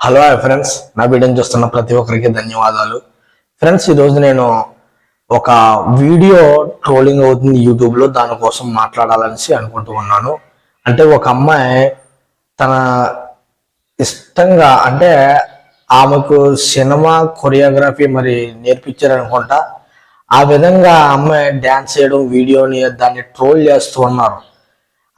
Hello friends నా వీడియోని చూస్తున్న ప్రతి ఒక్కరికి ధన్యవాదాలు. ఫ్రెండ్స్ ఈరోజు నేను ఒక వీడియో ట్రోలింగ్ అవుతుంది యూట్యూబ్లో దానికోసం మాట్లాడాలనేసి అనుకుంటూ ఉన్నాను. అంటే ఒక అమ్మాయి తన ఇష్టంగా అంటే ఆమెకు సినిమా కొరియోగ్రఫీ మరి నేర్పించారనుకుంటా. ఆ విధంగా ఆ అమ్మాయి డ్యాన్స్ చేయడం వీడియోని దాన్ని ట్రోల్ చేస్తూ ఉన్నారు.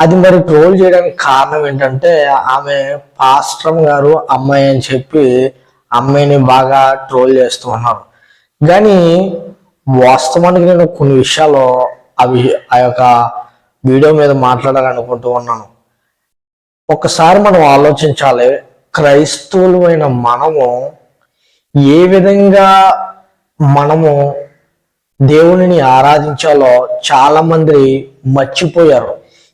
అది మరి ట్రోల్ చేయడానికి కారణం ఏంటంటే ఆమె పాస్ట్రమ్ గారు అమ్మాయి అని చెప్పి అమ్మాయిని బాగా ట్రోల్ చేస్తూ ఉన్నారు. కానీ వాస్తవానికి నేను కొన్ని విషయాలు అవి ఆ యొక్క వీడియో మీద మాట్లాడాలనుకుంటూ ఉన్నాను. ఒకసారి మనం ఆలోచించాలి క్రైస్తవులమైన మనము ఏ విధంగా మనము దేవునిని ఆరాధించాలో చాలా మంది మర్చిపోయారు.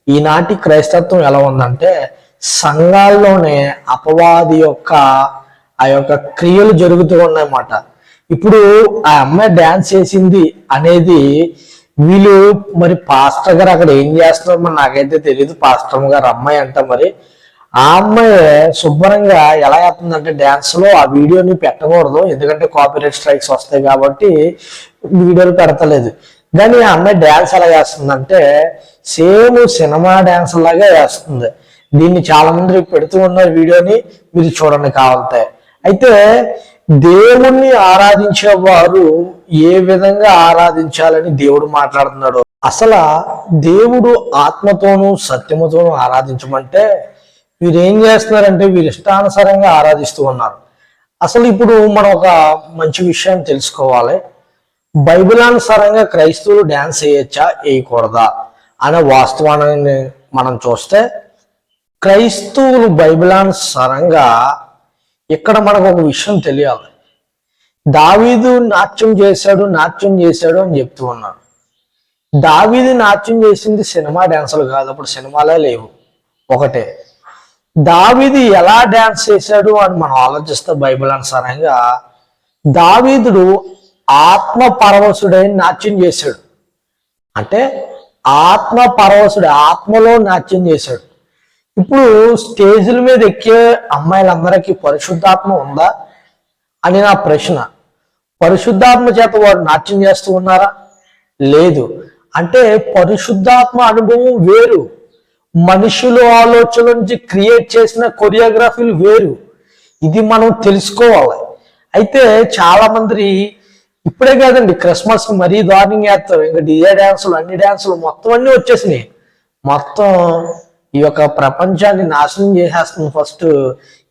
ఈనాటి క్రైస్తత్వం ఎలా ఉందంటే సంఘాల్లోనే అపవాది యొక్క ఆ యొక్క క్రియలు జరుగుతూ ఉన్నాయన్నమాట. ఇప్పుడు ఆ అమ్మాయి డ్యాన్స్ చేసింది అనేది వీళ్ళు మరి పాస్టర్ గారు అక్కడ ఏం చేస్తున్నారు మరి నాకైతే తెలియదు పాస్టర్ గారు అమ్మాయి అంట మరి. ఆ అమ్మాయి శుభ్రంగా ఎలా అవుతుందంటే డ్యాన్స్లో ఆ వీడియోని పెట్టకూడదు ఎందుకంటే కాపీరైట్ స్ట్రైక్స్ వస్తాయి కాబట్టి వీడియోలు పెడతలేదు. కానీ ఆ అమ్మాయి డ్యాన్స్ ఎలా చేస్తుందంటే సేమ్ సినిమా డ్యాన్స్ లాగా వేస్తుంది దీన్ని చాలా మంది పెడుతూ ఉన్న వీడియోని మీరు చూడండి కావాలంటే. అయితే దేవుణ్ణి ఆరాధించే వారు ఏ విధంగా ఆరాధించాలని దేవుడు మాట్లాడుతున్నాడు? అసలు దేవుడు ఆత్మతోనూ సత్యముతోనూ ఆరాధించమంటే వీరు ఏం చేస్తున్నారంటే వీరు ఇష్టానుసారంగా ఆరాధిస్తూ ఉన్నారు. అసలు ఇప్పుడు మనం ఒక మంచి విషయాన్ని తెలుసుకోవాలి. బైబిలానుసారంగా క్రైస్తవులు డ్యాన్స్ వేయచ్చా? వేయకూడదా? అనే వాస్తవాన్ని మనం చూస్తే క్రైస్తవులు బైబిలానుసారంగా ఇక్కడ మనకు ఒక విషయం తెలియాలి. దావీదు నాట్యం చేశాడు నాట్యం చేశాడు అని చెప్తూ ఉన్నాడు. దావీదు నాట్యం చేసింది సినిమా డ్యాన్సులు కాదు అప్పుడు సినిమాలే లేవు. ఒకటే దావీదు ఎలా డ్యాన్స్ చేశాడు అని మనం ఆలోచిస్తే బైబిల్ అనుసారంగా దావీదుడు ఆత్మ పరవశుడని నాట్యం చేశాడు. అంటే ఆత్మ పరవశుడు ఆత్మలో నాట్యం చేశాడు. ఇప్పుడు స్టేజ్ల మీద ఎక్కే అమ్మాయిలందరికీ పరిశుద్ధాత్మ ఉందా అని నా ప్రశ్న. పరిశుద్ధాత్మ చేత వారు నాట్యం చేస్తూ ఉన్నారా? లేదు. అంటే పరిశుద్ధాత్మ అనుభవం వేరు. మనుషుల ఆలోచన నుంచి క్రియేట్ చేసిన కొరియోగ్రఫీలు వేరు. ఇది మనం తెలుసుకోవాలి. అయితే చాలా మంది ఇప్పుడే కాదండి క్రిస్మస్ మరీ దారుణంగా వేస్తారు ఇంకా డిజే డ్యాన్సులు అన్ని డ్యాన్సులు మొత్తం అన్ని వచ్చేసినాయి. మొత్తం ఈ యొక్క ప్రపంచాన్ని నాశనం చేసేస్తుంది ఫస్ట్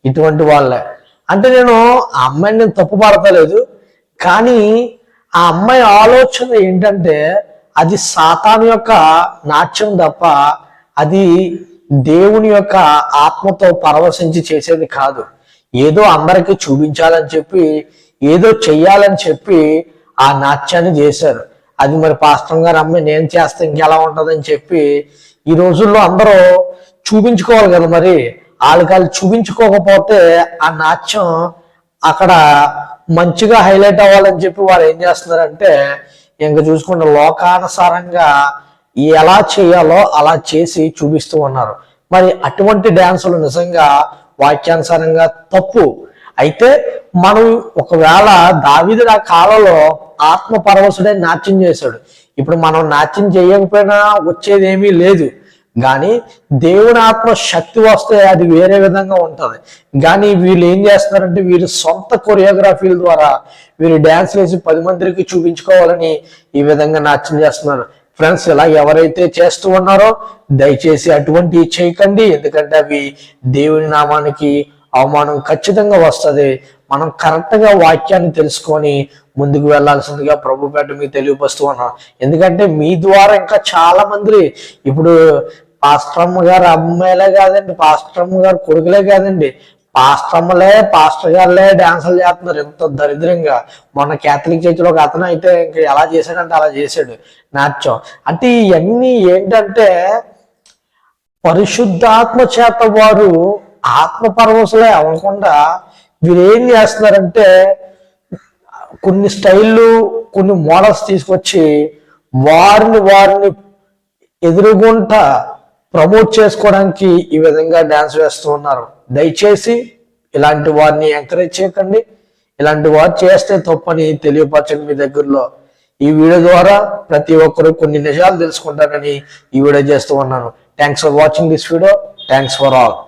ఇటువంటి వాళ్ళే. అంటే నేను ఆ అమ్మాయిని నేను తప్పు పడతలేదు కానీ ఆ అమ్మాయి ఆలోచన ఏంటంటే అది సాతాను యొక్క నాట్యం తప్ప అది దేవుని యొక్క ఆత్మతో పరవశించి చేసేది కాదు. ఏదో అందరికి చూపించాలని చెప్పి ఏదో చెయ్యాలని చెప్పి ఆ నాట్యాన్ని చేశారు. అది మరి పాస్టర్ గారు అమ్మాయి నేను చేస్తే ఇంకెలా ఉంటుందని చెప్పి ఈ రోజుల్లో అందరూ చూపించుకోవాలి కదా మరి. వాళ్ళకి వాళ్ళు చూపించుకోకపోతే ఆ నాట్యం అక్కడ మంచిగా హైలైట్ అవ్వాలని చెప్పి వారు ఏం చేస్తున్నారంటే ఇంకా చూసుకుంటే లోకానుసారంగా ఎలా చేయాలో అలా చేసి చూపిస్తూ ఉన్నారు. మరి అటువంటి డ్యాన్సులు నిజంగా వాక్యానుసారంగా తప్పు. అయితే మనం ఒకవేళ దావిదుడు ఆ కాలంలో ఆత్మ పరవశుడే నాట్యం చేశాడు. ఇప్పుడు మనం నాట్యం చేయకపోయినా వచ్చేది ఏమీ లేదు. కానీ దేవుని ఆత్మ శక్తి వస్తే అది వేరే విధంగా ఉంటుంది. కానీ వీళ్ళు ఏం చేస్తున్నారంటే వీరు సొంత కొరియోగ్రఫీల ద్వారా వీరు డ్యాన్స్ వేసి పది మందికి చూపించుకోవాలని ఈ విధంగా నాట్యం చేస్తున్నారు. ఫ్రెండ్స్ ఇలా ఎవరైతే చేస్తూ ఉన్నారో దయచేసి అటువంటి చేయకండి. ఎందుకంటే అవి దేవుని నామానికి అవమానం ఖచ్చితంగా వస్తుంది. మనం కరెక్ట్గా వాక్యాన్ని తెలుసుకొని ముందుకు వెళ్ళాల్సిందిగా ప్రభుపేట మీకు తెలియపరుస్తూ ఉన్నాం. ఎందుకంటే మీ ద్వారా ఇంకా చాలా మంది ఇప్పుడు పాస్ట్రమ్మ గారు అమ్మాయిలే కాదండి పాస్ట్రమ్మ గారు కొడుకులే కాదండి. పాస్టర్మ్మలే పాస్టర్ గారులే డాన్సులు చేస్తున్నారు ఎంత దరిద్రంగా. మొన్న కేథలిక్ చర్చిలో ఒక అతను అయితే ఇంకా ఎలా చేశాడంటే అలా చేశాడు. నాట్యం. అంటే ఇవన్నీ ఏంటంటే పరిశుద్ధాత్మ చేత వారు ఆత్మపరవశులే అవ్వకుండా వీరు ఏం చేస్తున్నారంటే కొన్ని స్టైళ్ళు కొన్ని మోడల్స్ తీసుకొచ్చి వారిని వారిని ఎదురుగుంటా ప్రమోట్ చేసుకోవడానికి ఈ విధంగా డ్యాన్స్ వేస్తూ ఉన్నారు. దయచేసి ఇలాంటి వారిని ఎంకరేజ్ చేయకండి. ఇలాంటి వారు చేస్తే తప్పని తెలియపరచండి మీ దగ్గరలో. ఈ వీడియో ద్వారా ప్రతి ఒక్కరు కొన్ని నిజాలు తెలుసుకుంటారని ఈ వీడియో చేస్తూ ఉన్నాను. Thanks for watching this video thanks for all